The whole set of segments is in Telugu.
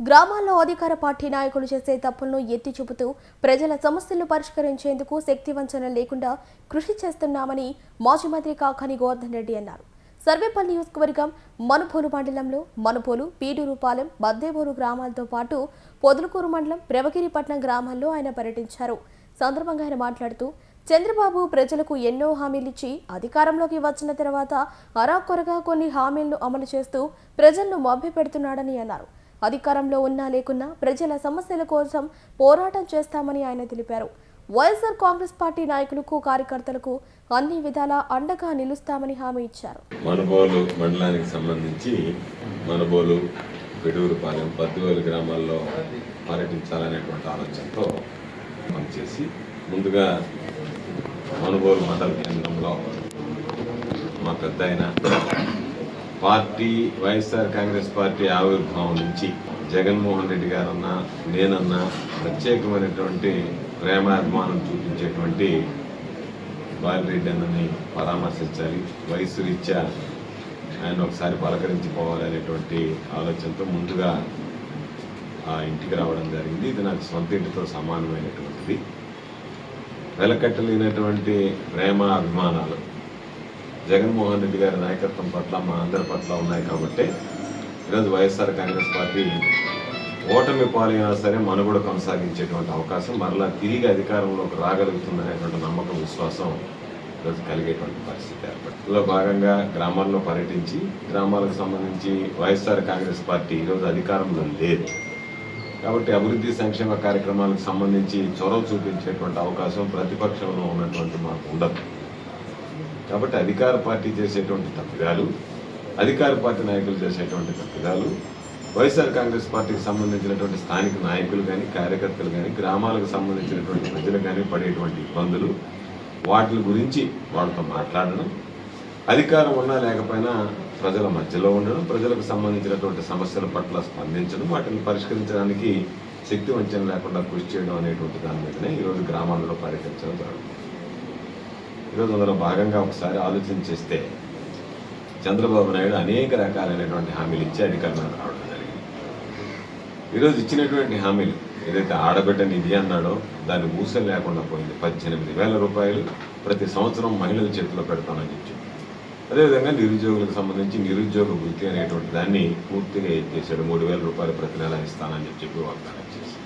గ్రామాల్లో అధికార పార్టీ నాయకులు చేసే తప్పులను ఎత్తి చూపుతూ ప్రజల సమస్యలను పరిష్కరించేందుకు శక్తి వంచన లేకుండా కృషి చేస్తున్నామని మాజీ మంత్రి కాకాని గోవర్ధన్ రెడ్డి అన్నారు. సర్వేపల్లి నియోజకవర్గం మనుపోలు మండలంలో మనుపోలు పీడూరుపాలెం బద్దేపూరు గ్రామాలతో పాటు పొదులకూరు మండలం ప్రభగిరిపట్నం గ్రామాల్లో ఆయన పర్యటించారు. సందర్భంగా ఆయన మాట్లాడుతూ చంద్రబాబు ప్రజలకు ఎన్నో హామీలిచ్చి అధికారంలోకి వచ్చిన తర్వాత అరాకొరగా కొన్ని హామీలను అమలు చేస్తూ ప్రజలను మభ్యపెడుతున్నాడని అన్నారు. అధికారంలో ఉన్నా లేకున్నా ప్రజల సమస్యల కోసం పోరాటం చేస్తామని ఆయన తెలిపారు. వైఎస్ఆర్ కాంగ్రెస్ పార్టీ నాయకులకు కార్యకర్తలకు అన్ని విధాల అండగా నిలుస్తామని హామీ ఇచ్చారు. మనబోలు మండలానికి సంబంధించి మనబోలు పెడూరుపాలెం పద్దువేలు గ్రామాల్లో పర్యటించాలనేటువంటి ఆలోచనతో పనిచేసి ముందుగా మనబోలు మండల కేంద్రంలో మా పెద్ద పార్టీ వైఎస్ఆర్ కాంగ్రెస్ పార్టీ ఆవిర్భావం నుంచి జగన్మోహన్ రెడ్డి గారన్నా నేనన్నా ప్రత్యేకమైనటువంటి ప్రేమ అభిమానం చూపించేటువంటి బాలిరెడ్డి అన్నని పరామర్శించాలి. వయసు రీత్యా ఆయన ఒకసారి పలకరించి పోవాలనేటువంటి ఆలోచనతో ముందుగా ఆ ఇంటికి రావడం జరిగింది. ఇది నాకు సొంత ఇంటితో సమానమైనటువంటిది. వెలకట్టలేనటువంటి ప్రేమ అభిమానాలు జగన్మోహన్ రెడ్డి గారి నాయకత్వం పట్ల మా అందరి పట్ల ఉన్నాయి కాబట్టి ఈరోజు వైఎస్ఆర్ కాంగ్రెస్ పార్టీ ఓటమి పాలైనా సరే మనుగడ కొనసాగించేటువంటి అవకాశం మరలా తిరిగి అధికారంలోకి రాగలుగుతుందనేటువంటి నమ్మకం విశ్వాసం ఈరోజు కలిగేటువంటి పరిస్థితి ఏర్పడింది ఇందులో భాగంగా గ్రామాల్లో పర్యటించి గ్రామాలకు సంబంధించి వైఎస్ఆర్ కాంగ్రెస్ పార్టీ ఈరోజు అధికారంలో లేదు. కాబట్టి అభివృద్ధి సంక్షేమ కార్యక్రమాలకు సంబంధించి చొరవ చూపించేటువంటి అవకాశం ప్రతిపక్షంలో ఉన్నటువంటి మాకు ఉండదు. కాబట్టి అధికార పార్టీ చేసేటువంటి తప్పిదాలు అధికార పార్టీ నాయకులు చేసేటువంటి తప్పిదాలు వైఎస్ఆర్ కాంగ్రెస్ పార్టీకి సంబంధించినటువంటి స్థానిక నాయకులు కానీ కార్యకర్తలు కానీ గ్రామాలకు సంబంధించినటువంటి ప్రజలు కానీ పడేటువంటి ఇబ్బందులు వాటి గురించి వాళ్ళతో మాట్లాడడం అధికారం ఉన్నా లేకపోయినా ప్రజల మధ్యలో ఉండడం ప్రజలకు సంబంధించినటువంటి సమస్యల పట్ల స్పందించడం వాటిని పరిష్కరించడానికి శక్తి వంచన లేకుండా కృషి చేయడం అనేటువంటి దాని మీదనే ఈరోజు గ్రామాలలో పర్యటించడం జరుగుతుంది. ఈరోజు అందులో భాగంగా ఒకసారి ఆలోచన చేస్తే చంద్రబాబు నాయుడు అనేక రకాలైనటువంటి హామీలు ఇచ్చి అధికారంలో రావడం జరిగింది. ఈరోజు ఇచ్చినటువంటి హామీలు ఏదైతే ఆడబిడ్డ నిధి అన్నాడో దాన్ని ఊసలు లేకుండా పోయింది. పద్దెనిమిది వేల రూపాయలు ప్రతి సంవత్సరం మహిళల చేతిలో పెడతానని చెప్పి అదేవిధంగా నిరుద్యోగులకు సంబంధించి నిరుద్యోగ వృత్తి అనేటువంటి దాన్ని పూర్తిగా ఎత్తేసాడు మూడు వేల రూపాయలు ప్రతి నెల ఇస్తానని చెప్పి వాగ్దానం చేశాడు.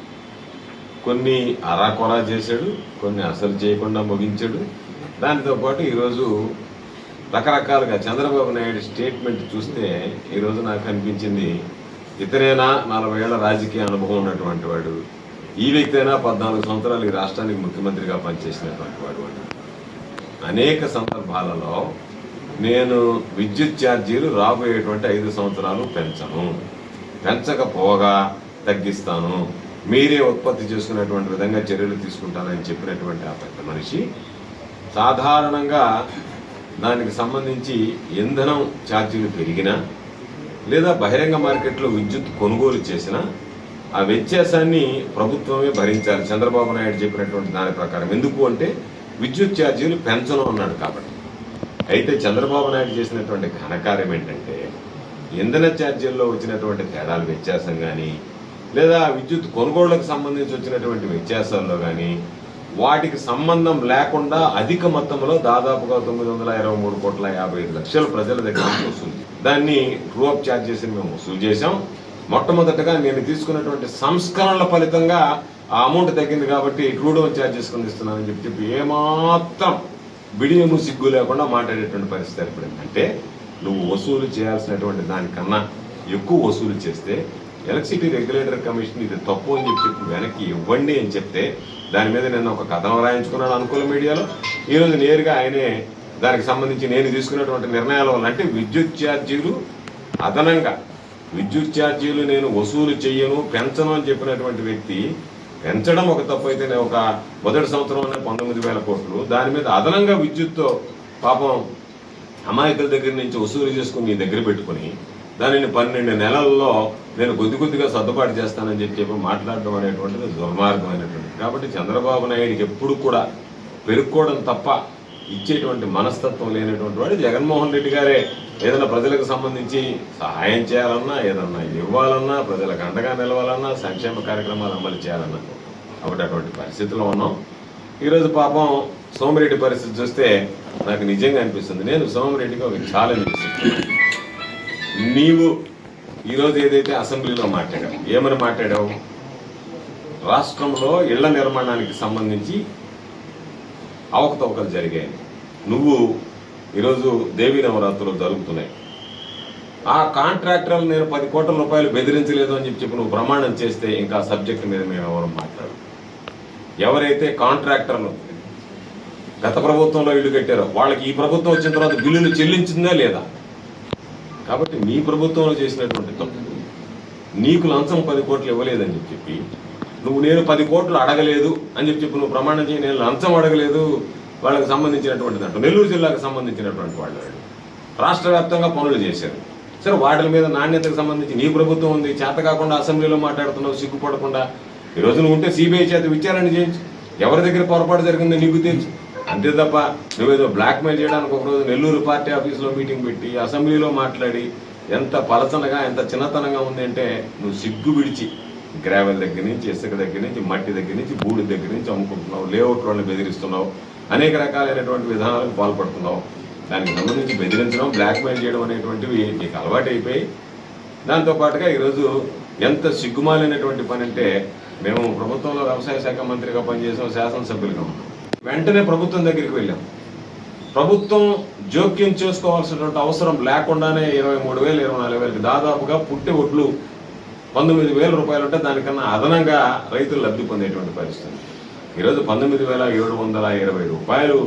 కొన్ని అరాకొరా చేశాడు కొన్ని అసలు చేయకుండా ముగించాడు దానితో పాటు ఈరోజు రకరకాలుగా చంద్రబాబు నాయుడు స్టేట్మెంట్ చూస్తే ఈరోజు నాకు అనిపించింది ఇతరేనా నలభై ఏళ్ళ రాజకీయ అనుభవం ఉన్నటువంటి వాడు ఈ వ్యక్తి అయినా పద్నాలుగు సంవత్సరాలు ఈ రాష్ట్రానికి ముఖ్యమంత్రిగా పనిచేసినటువంటి వాడు అనేక సందర్భాలలో నేను విద్యుత్ ఛార్జీలు రాబోయేటువంటి ఐదు సంవత్సరాలు పెంచను. పెంచకపోగా తగ్గిస్తాను. మీరే ఉత్పత్తి చేసుకునేటువంటి విధంగా చర్యలు తీసుకుంటానని చెప్పినటువంటి ఆ పెద్ద మనిషి సాధారణంగా దానికి సంబంధించి ఇంధనం ఛార్జీలు పెరిగినా లేదా బహిరంగ మార్కెట్లో విద్యుత్ కొనుగోలు చేసినా ఆ వ్యత్యాసాన్ని ప్రభుత్వమే భరించాలి. చంద్రబాబు నాయుడు చెప్పినటువంటి దాని ప్రకారం. ఎందుకు అంటే విద్యుత్ ఛార్జీలు పెంచను అన్నాడు కాబట్టి. అయితే చంద్రబాబు నాయుడు చేసినటువంటి ఘనకార్యం ఏంటంటే ఇంధన ఛార్జీల్లో వచ్చినటువంటి తేడాలు వ్యత్యాసం కానీ లేదా విద్యుత్ కొనుగోళ్ళకు సంబంధించి వచ్చినటువంటి వ్యత్యాసాల్లో కానీ వాటికి సంబంధం లేకుండా అధిక మొత్తంలో దాదాపుగా తొమ్మిది వందల ఇరవై మూడు కోట్ల యాభై ఐదు లక్షల ప్రజల దగ్గర నుంచి వస్తుంది. దాన్ని ట్రూఅప్ ఛార్జెస్ మేము వసూలు చేశాం. మొట్టమొదటగా నేను తీసుకున్నటువంటి సంస్కరణల ఫలితంగా ఆ అమౌంట్ తగ్గింది కాబట్టి ట్రూడౌన్ ఛార్జెస్ కింద ఇస్తున్నానని చెప్పి చెప్పి ఏమాత్రం బిడియము సిగ్గు లేకుండా మాట్లాడేటువంటి పరిస్థితి ఏర్పడింది అంటే నువ్వు వసూలు చేయాల్సినటువంటి దానికన్నా ఎక్కువ వసూలు చేస్తే ఎలక్ట్రిసిటీ రెగ్యులేటర్ కమిషన్ ఇది తప్పు అని చెప్పి చెప్పి వెనక్కి ఇవ్వండి అని చెప్తే దాని మీద నేను ఒక కథనం రాయించుకున్నాను అనుకూల మీడియాలో. ఈరోజు నేరుగా ఆయనే దానికి సంబంధించి నేను తీసుకున్నటువంటి నిర్ణయాల వల్ల అంటే విద్యుత్ ఛార్జీలు అదనంగా విద్యుత్ ఛార్జీలు నేను వసూలు చెయ్యను పెంచను అని చెప్పినటువంటి వ్యక్తి పెంచడం ఒక తప్పు అయితే నేను ఒక మొదటి సంవత్సరంలోనే పంతొమ్మిది వేల కోట్లు. దాని మీద అదనంగా విద్యుత్తో పాపం అమాయకుల దగ్గర నుంచి వసూలు చేసుకుని మీ దగ్గర పెట్టుకుని దానిని పన్నెండు నెలల్లో నేను కొద్ది కొద్దిగా సర్దుబాటు చేస్తానని చెప్పి చెప్పి మాట్లాడడం అనేటువంటిది దుర్మార్గమైనటువంటిది. కాబట్టి చంద్రబాబు నాయుడికి ఎప్పుడు కూడా పెరుక్కోవడం తప్ప ఇచ్చేటువంటి మనస్తత్వం లేనటువంటి వాడు జగన్మోహన్ రెడ్డి గారే. ఏదైనా ప్రజలకు సంబంధించి సహాయం చేయాలన్నా ఏదన్నా ఇవ్వాలన్నా ప్రజలకు అండగా నిలవాలన్నా సంక్షేమ కార్యక్రమాలు అమలు చేయాలన్నా కాబట్టి అటువంటి పరిస్థితిలో ఉన్నాం. ఈరోజు పాపం సోమిరెడ్డి పరిస్థితి చూస్తే నాకు నిజంగా అనిపిస్తుంది. నేను సోమిరెడ్డికి ఒక ఛాలెంజ్ ఇస్తున్నాను నీవు ఈరోజు ఏదైతే అసెంబ్లీలో మాట్లాడావు ఏమని మాట్లాడావు? రాష్ట్రంలో ఇళ్ళ నిర్మాణానికి సంబంధించి అవకతవకలు జరిగాయి. నువ్వు ఈరోజు దేవీ నవరాత్రులు జరుగుతున్నాయి. ఆ కాంట్రాక్టర్లు నేను పది కోట్ల రూపాయలు బెదిరించలేదు అని చెప్పి నువ్వు ప్రమాణం చేస్తే ఇంకా సబ్జెక్ట్ మీద మేము ఎవరు మాట్లాడు ఎవరైతే కాంట్రాక్టర్లు గత ప్రభుత్వంలో ఇల్లు కట్టారో వాళ్ళకి ఈ ప్రభుత్వం వచ్చిన తర్వాత బిల్లులు చెల్లించిందా లేదా? కాబట్టి నీ ప్రభుత్వంలో చేసినటువంటి తప్పు. నీకు లంచం పది కోట్లు ఇవ్వలేదని చెప్పి నువ్వు నేను పది కోట్లు అడగలేదు అని చెప్పి చెప్పి నువ్వు ప్రమాణం చేయి నేను లంచం అడగలేదు వాళ్ళకి సంబంధించినటువంటి దాంట్లో నెల్లూరు జిల్లాకు సంబంధించినటువంటి వాళ్ళు రాష్ట్ర వ్యాప్తంగా పనులు చేశారు. సరే వాటి మీద నాణ్యతకు సంబంధించి నీ ప్రభుత్వం ఉంది చేత కాకుండా అసెంబ్లీలో మాట్లాడుతున్నావు సిగ్గుపడకుండా. ఈరోజు నువ్వు ఉంటే సిబిఐ చేత విచారణ చేయించు. ఎవరి దగ్గర పొరపాటు జరిగిందో నీకు తెలుసు. అంతే తప్ప నువ్వేదో బ్లాక్మెయిల్ చేయడానికి ఒకరోజు నెల్లూరు పార్టీ ఆఫీస్లో మీటింగ్ పెట్టి అసెంబ్లీలో మాట్లాడి ఎంత పలచనగా ఎంత చిన్నతనంగా ఉంది అంటే నువ్వు సిగ్గు విడిచి గ్రావెల్ దగ్గర నుంచి ఇసుక దగ్గర నుంచి మట్టి దగ్గర నుంచి బూడి దగ్గర నుంచి అమ్ముకుంటున్నావు లేఅవుట్ వాళ్ళని బెదిరిస్తున్నావు అనేక రకాలైనటువంటి విధానాలకు పాల్పడుతున్నావు. దానికి సంబంధించి బెదిరించడం బ్లాక్మెయిల్ చేయడం అనేటువంటివి నీకు అలవాటైపోయి దాంతోపాటుగా దాంతో పాటుగా ఈరోజు ఎంత సిగ్గుమాలైనటువంటి పని అంటే మేము ప్రభుత్వంలో వ్యవసాయ శాఖ మంత్రిగా పనిచేసాం శాసనసభ్యులుగా ఉన్నాం. వెంటనే ప్రభుత్వం దగ్గరికి వెళ్ళాం. ప్రభుత్వం జోక్యం చేసుకోవాల్సినటువంటి అవసరం లేకుండానే ఇరవై మూడు వేలు ఇరవై నాలుగు వేలకి దాదాపుగా పుట్టి ఒడ్లు పంతొమ్మిది వేల రూపాయలు ఉంటే దానికన్నా అదనంగా రైతులు లబ్ధి పొందేటువంటి పరిస్థితి. ఈరోజు పంతొమ్మిది వేల ఏడు వందల ఇరవై రూపాయలు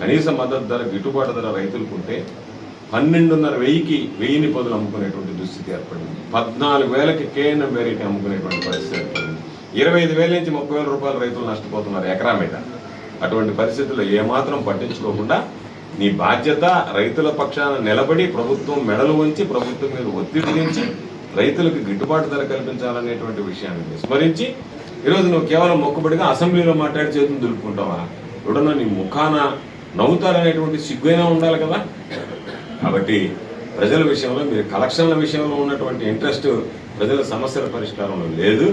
కనీస మద్దతు ధర గిట్టుబాటు ధర రైతులకు ఉంటే పన్నెండున్నర వెయ్యికి వెయ్యిని పదులు అమ్ముకునేటువంటి దుస్థితి ఏర్పడింది. పద్నాలుగు వేలకి కేఎన్ఎం వెరైటీ అమ్ముకునేటువంటి పరిస్థితి ఏర్పడింది. ఇరవై ఐదు వేల నుంచి ముప్పై వేల రూపాయలు రైతులు నష్టపోతున్నారు ఎకరా మీద. అటువంటి పరిస్థితుల్లో ఏమాత్రం పట్టించుకోకుండా నీ బాధ్యత రైతుల పక్షాన నిలబడి ప్రభుత్వం మెడలు ఉంచి ప్రభుత్వం మీద ఒత్తిడి నుంచి రైతులకు గిట్టుబాటు ధర కల్పించాలనేటువంటి విషయాన్ని విస్మరించి ఈరోజు నువ్వు కేవలం మొక్కుబడిగా అసెంబ్లీలో మాట్లాడి చేతులు దులుపుకుంటావా? ఎవడన్నా నీ ముఖాన నవ్వుతారనేటువంటి సిగ్గైనా ఉండాలి కదా? కాబట్టి ప్రజల విషయంలో మీరు కలెక్షన్ల విషయంలో ఉన్నటువంటి ఇంట్రెస్ట్ ప్రజల సమస్యల పరిష్కారంలో లేదు.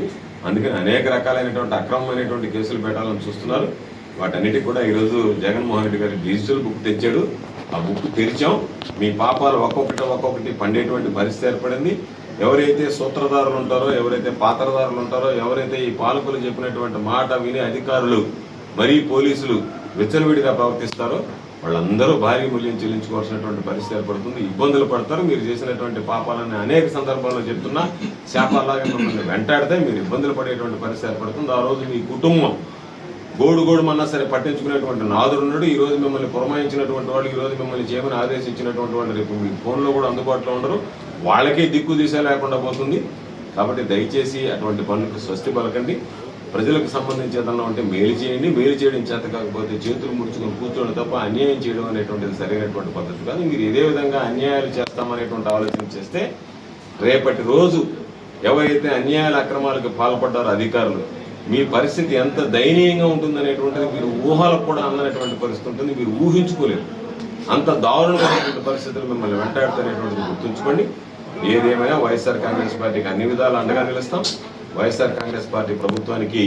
అందుకని అనేక రకాలైనటువంటి అక్రమమైనటువంటి కేసులు పెట్టాలని చూస్తున్నారు. వాటన్నిటికి కూడా ఈరోజు జగన్మోహన్ రెడ్డి గారి డిజిటల్ బుక్ తెచ్చాడు. ఆ బుక్ తెరిచాం. మీ పాపాలు ఒక్కొక్కటి ఒక్కొక్కటి పండేటువంటి పరిస్థితి ఏర్పడింది. ఎవరైతే సూత్రధారులు ఉంటారో ఎవరైతే పాత్రధారులు ఉంటారో ఎవరైతే ఈ పాలకులు చెప్పినటువంటి మాట విని అధికారులు మరీ పోలీసులు విచ్చలవిడిగా ప్రవర్తిస్తారో వాళ్ళందరూ భారీ మూల్యం చెల్లించుకోవాల్సినటువంటి పరిస్థితి ఏర్పడుతుంది. ఇబ్బందులు పడతారు. మీరు చేసినటువంటి పాపాలని అనేక సందర్భాల్లో చెప్తున్నా శాపాలాగా మిమ్మల్ని వెంటాడితే మీరు ఇబ్బందులు పడేటువంటి పరిస్థితి ఏర్పడుతుంది. ఆ రోజు మీ కుటుంబం గోడు గోడుమన్నా సరే పట్టించుకునేటువంటి నాదుడు ఉన్నాడు ఈ రోజు మిమ్మల్ని పురమాయించినటువంటి వాళ్ళు ఈ రోజు మిమ్మల్ని చేయమని ఆదేశించినటువంటి వాళ్ళు రేపు మీ ఫోన్లో కూడా అందుబాటులో ఉండరు. వాళ్ళకే దిక్కు దిశ లేకుండా పోతుంది. కాబట్టి దయచేసి అటువంటి పనులకు స్వస్తి పలకండి. ప్రజలకు సంబంధించి ఏదన్నా ఉంటే మేలు చేయండి. మేలు చేయడం చేత కాకపోతే చేతులు ముడుచుకొని కూర్చోవడం తప్ప అన్యాయం చేయడం అనేటువంటిది సరైనటువంటి పద్ధతి కాదు. మీరు ఇదే విధంగా అన్యాయాలు చేస్తామనేటువంటి ఆలోచన చేస్తే రేపటి రోజు ఎవరైతే అన్యాయాల అక్రమాలకు పాల్పడ్డారో అధికారులు మీ పరిస్థితి ఎంత దయనీయంగా ఉంటుందనేటువంటిది మీరు ఊహలకు కూడా అందనటువంటి పరిస్థితి ఉంటుంది. మీరు ఊహించుకోలేరు. అంత దారుణమైనటువంటి పరిస్థితులు మిమ్మల్ని వెంటాడుతున్నటువంటిది గుర్తుంచుకోండి. ఏదేమైనా వైఎస్ఆర్ కాంగ్రెస్ పార్టీకి అన్ని విధాలు అండగా నిలుస్తాం. వైఎస్ఆర్ కాంగ్రెస్ పార్టీ ప్రభుత్వానికి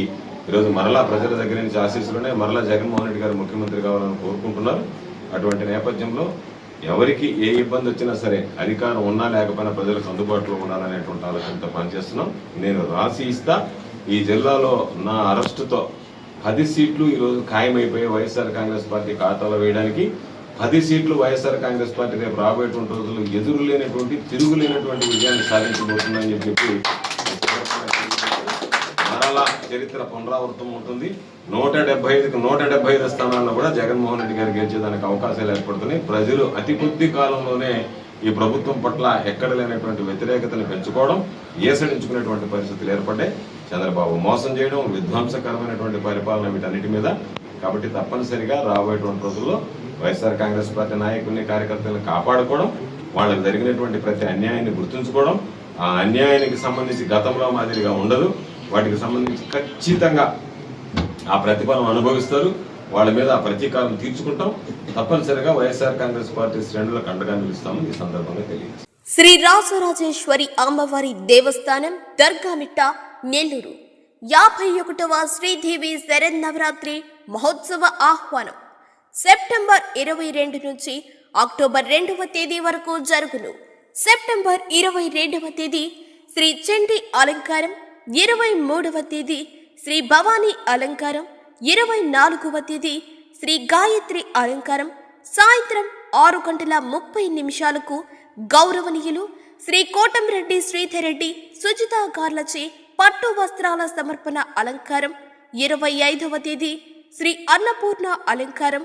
ఈరోజు మరలా ప్రజల దగ్గర నుంచి ఆశీస్సులునే మరలా జగన్మోహన్ రెడ్డి గారు ముఖ్యమంత్రి కావాలని కోరుకుంటున్నారు. అటువంటి నేపథ్యంలో ఎవరికి ఏ ఇబ్బంది వచ్చినా సరే అధికారం ఉన్నా లేకపోయినా ప్రజలకు అందుబాటులో ఉండాలనేటువంటి ఆలోచనతో పనిచేస్తున్నాం. నేను రాసి ఇస్తా. ఈ జిల్లాలో నా అరెస్టుతో పది సీట్లు ఈరోజు ఖాయమైపోయి వైఎస్ఆర్ కాంగ్రెస్ పార్టీ ఖాతాలో వేయడానికి పది సీట్లు వైఎస్ఆర్ కాంగ్రెస్ పార్టీ రేపు రాబోయేటువంటి రోజులు ఎదురు లేనటువంటి తిరుగులేనటువంటి విజయాన్ని సాధించబోతుందని చెప్పి మరలా చరిత్ర పునరావృతం అవుతుంది. నూట డెబ్బై ఐదుకి నూట డెబ్బై ఐదు స్థానాలను కూడా జగన్మోహన్ రెడ్డి గారు గెలిచేదానికి అవకాశాలు ఏర్పడుతున్నాయి. ప్రజలు అతి కొద్ది కాలంలోనే ఈ ప్రభుత్వం పట్ల ఎక్కడ లేనటువంటి వ్యతిరేకతను పెంచుకోవడం ఏసడించుకునేటువంటి పరిస్థితులు ఏర్పడ్డాయి. చంద్రబాబు మోసం చేయడం విధ్వంసకరమైనటువంటి పరిపాలన వీటన్నిటి మీద. కాబట్టి తప్పనిసరిగా రాబోయేటువంటి రోజుల్లో వైఎస్ఆర్ కాంగ్రెస్ పార్టీ నాయకుల్ని కార్యకర్తలను కాపాడుకోవడం వాళ్ళకి జరిగినటువంటి ప్రతి అన్యాయాన్ని గుర్తుంచుకోవడం ఆ అన్యాయానికి సంబంధించి గతంలో మాదిరిగా ఉండదు. వాటికి సంబంధించి ఖచ్చితంగా ఆ ప్రతిఫలం అనుభవిస్తారు. వాళ్ళ మీద ఆ ప్రతీకారం తీర్చుకుంటాం. తప్పనిసరిగా వైఎస్ఆర్ కాంగ్రెస్ పార్టీ శ్రేణులకు అండగా నిలుస్తామని ఈ సందర్భంగా తెలియజేస్తాం. శ్రీ రాజరాజేశ్వరి అమ్మవారి దేవస్థానం దర్గామిట్ట నెల్లూరు. యాభై ఒకటవ శ్రీదేవి శరన్నవరాత్రి మహోత్సవ ఆహ్వానం. సెప్టెంబర్ ఇరవై రెండు నుంచి అక్టోబర్ రెండవ తేదీ వరకు జరుగును. సెప్టెంబర్ ఇరవై రెండవ తేదీ శ్రీ చండి అలంకారం ఇరవై మూడవ తేదీ శ్రీ భవానీ అలంకారం ఇరవై నాలుగవ తేదీ శ్రీ గాయత్రి అలంకారం సాయంత్రం ఆరు గంటల ముప్పై నిమిషాలకు గౌరవనీయులు శ్రీ కోటంరెడ్డి శ్రీధర్ రెడ్డి సుజితా గార్లచే పట్టు వస్త్రాల సమర్పణ అలంకారం ఇరవై ఐదవ తేదీ శ్రీ అన్నపూర్ణ అలంకారం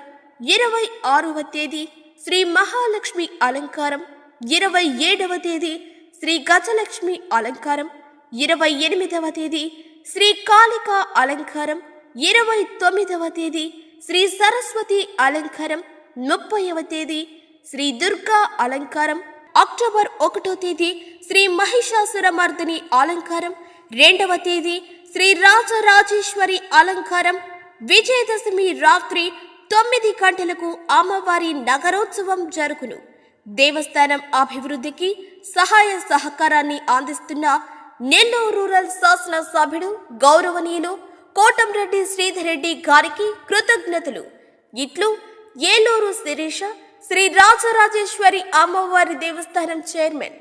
ఇరవై ఆరవ తేదీ శ్రీ మహాలక్ష్మి అలంకారం ఇరవై ఏడవ తేదీ శ్రీ గజలక్ష్మి అలంకారం ఇరవై ఎనిమిదవ తేదీ శ్రీ కాళిక అలంకారం ఇరవై తొమ్మిదవ తేదీ శ్రీ సరస్వతి అలంకారం ముప్పైవ తేదీ శ్రీ దుర్గా అలంకారం అక్టోబర్ ఒకటో తేదీ శ్రీ మహిషాసురమర్దిని అలంకారం రెండవ తేదీ శ్రీ రాజరాజేశ్వరి అలంకారం విజయదశమి రాత్రి తొమ్మిది గంటలకు అమ్మవారి నగరోత్సవం జరుగును. దేవస్థానం అభివృద్ధికి సహాయ సహకారాన్ని అందిస్తున్న నెల్లూరు రూరల్ శాసన సభ్యుడు గౌరవనీయులు కోటంరెడ్డి శ్రీధర్ రెడ్డి గారికి కృతజ్ఞతలు. ఇట్లు ఏలూరు శిరీష శ్రీ రాజరాజేశ్వరి అమ్మవారి దేవస్థానం చైర్మన్